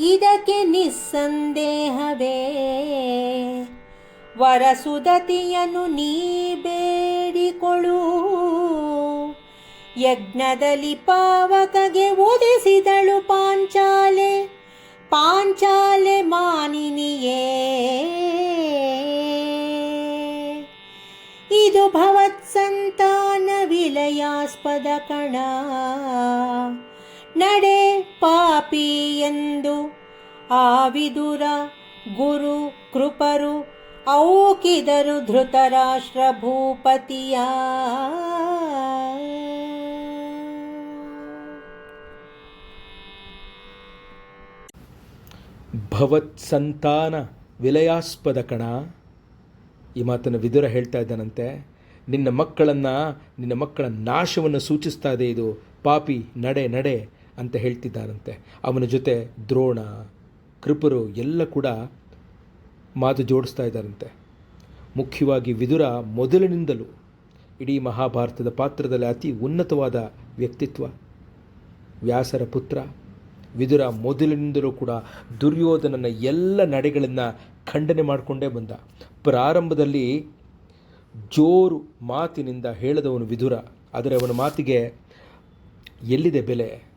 ಇದಕ್ಕೆ ನಿಸ್ಸಂದೇಹವೇ. ವರಸುದತಿಯನ್ನು ನೀ ಬೇಡಿಕೊಳ್ಳು. ಯಜ್ಞದಲ್ಲಿ ಪಾವಕಗೆ ಒದಿಸಿದಳು ಪಾಂಚಾಲೆ. ಪಾಂಚಾಲೆ ಮಾನಿನಿಯೇ. ಇದು ಭವತ್ಸಂತಾನ ವಿಲಯಾಸ್ಪದ ಕಣ. ನಡೆ ಪಾಪಿ ಎಂದು ಆ ವಿದುರ ಗುರು ಕೃಪರು ಔಕಿದರು ಧೃತರಾಷ್ಟ್ರ ಭೂಪತಿಯ. ಭವತ್ ಸಂತಾನ ವಿಲಯಾಸ್ಪದ ಕಣ. ಈ ಮಾತನ್ನು ವಿದುರ ಹೇಳ್ತಾ ಇದ್ದಾನಂತೆ. ನಿನ್ನ ಮಕ್ಕಳನ್ನು, ನಿನ್ನ ಮಕ್ಕಳ ನಾಶವನ್ನು ಸೂಚಿಸ್ತಾ ಇದೆ ಇದು. ಪಾಪಿ, ನಡೆ ನಡೆ. ಅಂತ ಹೇಳ್ತಿದ್ದಾರಂತೆ. ಅವನ ಜೊತೆ ದ್ರೋಣ, ಕೃಪರು ಎಲ್ಲ ಕೂಡ ಮಾತು ಜೋಡಿಸ್ತಾ ಇದ್ದಾರಂತೆ. ಮುಖ್ಯವಾಗಿ ವಿದುರ ಮೊದಲಿನಿಂದಲೂ ಇಡೀ ಮಹಾಭಾರತದ ಪಾತ್ರದಲ್ಲಿ ಅತಿ ಉನ್ನತವಾದ ವ್ಯಕ್ತಿತ್ವ. ವ್ಯಾಸರ ಪುತ್ರ, ವಿದುರ ಮೊದಲಿನಿಂದಲೂ ಕೂಡ ದುರ್ಯೋಧನನ ಎಲ್ಲ ನಡೆಗಳನ್ನು ಖಂಡನೆ ಮಾಡಿಕೊಂಡೇ ಬಂದ. ಪ್ರಾರಂಭದಲ್ಲಿ ಜೋರು ಮಾತಿನಿಂದ ಹೇಳದವನು ವಿದುರ, ಆದರೆ ಅವನ ಮಾತಿಗೆ ಎಲ್ಲಿದೆ ಬೆಲೆ?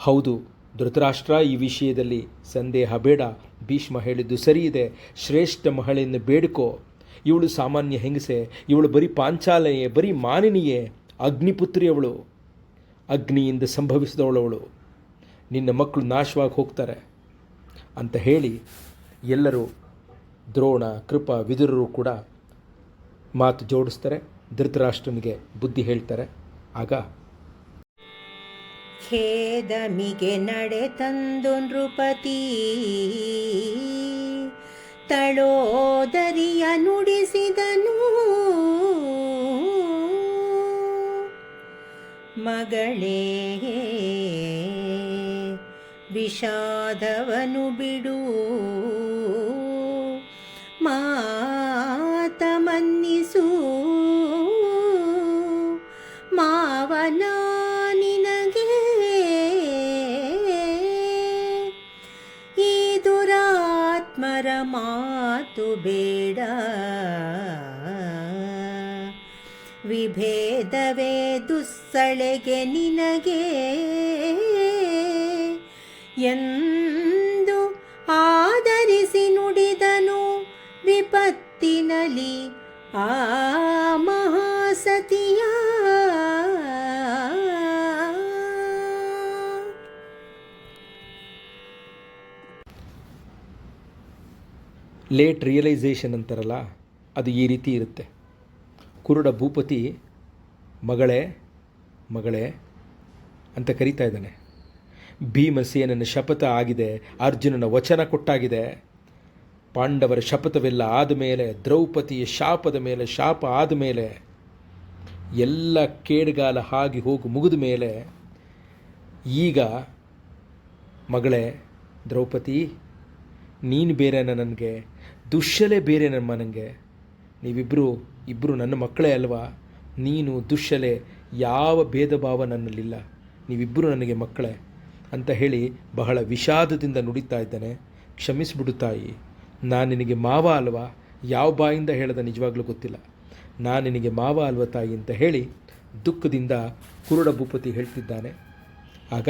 ಹೌದು, ಧೃತರಾಷ್ಟ್ರ, ಈ ವಿಷಯದಲ್ಲಿ ಸಂದೇಹ ಬೇಡ. ಭೀಷ್ಮ ಹೇಳಿದ್ದು ಸರಿಯಿದೆ. ಶ್ರೇಷ್ಠ ಮಹಳೆಯನ್ನು ಬೇಡಿಕೋ. ಇವಳು ಸಾಮಾನ್ಯ ಹೆಂಗಸೆ. ಇವಳು ಬರೀ ಪಾಂಚಾಲಯೇ, ಬರೀ ಮಾನಿನಿಯೇ. ಅಗ್ನಿಪುತ್ರಿಯವಳು ಅಗ್ನಿಯಿಂದ ಸಂಭವಿಸಿದವಳವಳು. ನಿನ್ನ ಮಕ್ಕಳು ನಾಶವಾಗಿ ಹೋಗ್ತಾರೆ. ಅಂತ ಹೇಳಿ ಎಲ್ಲರೂ ದ್ರೋಣ, ಕೃಪ, ವಿದುರರು ಕೂಡ ಮಾತು ಜೋಡಿಸ್ತಾರೆ. ಧೃತರಾಷ್ಟ್ರನಿಗೆ ಬುದ್ಧಿ ಹೇಳ್ತಾರೆ. ಆಗ ಖೇದಮಿಗೆ ನಡೆ ತಂದು ನೃಪತಿ. ತಳೋದರಿಯ ನುಡಿಸಿದನು. ಮಗಳೇ ವಿಷಾದವನು ಬಿಡು. ಮಾತ ದುರಾತ್ಮರ ಮಾತು ಬೇಡ. ವಿಭೇದವೇ ದುಸ್ಸಳೆಗೆ ನಿನಗೆ. ಎಂದು ಆಧರಿಸಿ ನುಡಿದನು ವಿಪತ್ತಿನಲಿ ಆ ಲೇಟ್ ರಿಯಲೈಸೇಷನ್ ಅಂತಾರಲ್ಲ, ಅದು ಈ ರೀತಿ ಇರುತ್ತೆ. ಕುರುಡ ಭೂಪತಿ, ಮಗಳೇ ಮಗಳೇ ಅಂತ ಕರೀತಾ ಇದ್ದಾನೆ. ಭೀಮಸೇನನ ಶಪಥ ಆಗಿದೆ, ಅರ್ಜುನನ ವಚನ ಕೊಟ್ಟಾಗಿದೆ. ಪಾಂಡವರ ಶಪಥವೆಲ್ಲ ಆದಮೇಲೆ ದ್ರೌಪದಿಯ ಶಾಪದ ಮೇಲೆ, ಶಾಪ ಆದಮೇಲೆ ಎಲ್ಲ ಕೇಡುಗಾಲ ಹಾಗೆ ಹೋಗಿ ಮುಗಿದ ಮೇಲೆ, ಈಗ ಮಗಳೇ, ದ್ರೌಪದಿ ನೀನು ಬೇರೆನ ನನಗೆ, ದುಶ್ಯಲೆ ಬೇರೆ ನಮ್ಮ ನನಗೆ ನೀವಿಬ್ಬರು ಇಬ್ಬರು ನನ್ನ ಮಕ್ಕಳೇ ಅಲ್ವಾ? ನೀನು ದುಶ್ಯಲೆ, ಯಾವ ಭೇದ ಭಾವ ನನ್ನಲ್ಲಿಲ್ಲ. ನೀವಿಬ್ಬರು ನನಗೆ ಮಕ್ಕಳೇ ಅಂತ ಹೇಳಿ ಬಹಳ ವಿಷಾದದಿಂದ ನುಡಿತಾ ಇದ್ದಾನೆ. ಕ್ಷಮಿಸಿಬಿಡು ತಾಯಿ. ನಾನು ನಿನಗೆ ಮಾವ ಅಲ್ವಾ? ಯಾವ ಬಾಯಿಂದ ಹೇಳದ ನಿಜವಾಗ್ಲೂ ಗೊತ್ತಿಲ್ಲ. ನಾನು ನಿನಗೆ ಮಾವ ಅಲ್ವ ತಾಯಿ ಅಂತ ಹೇಳಿ ದುಃಖದಿಂದ ಕುರುಡ ಭೂಪತಿ ಹೇಳ್ತಿದ್ದಾನೆ. ಆಗ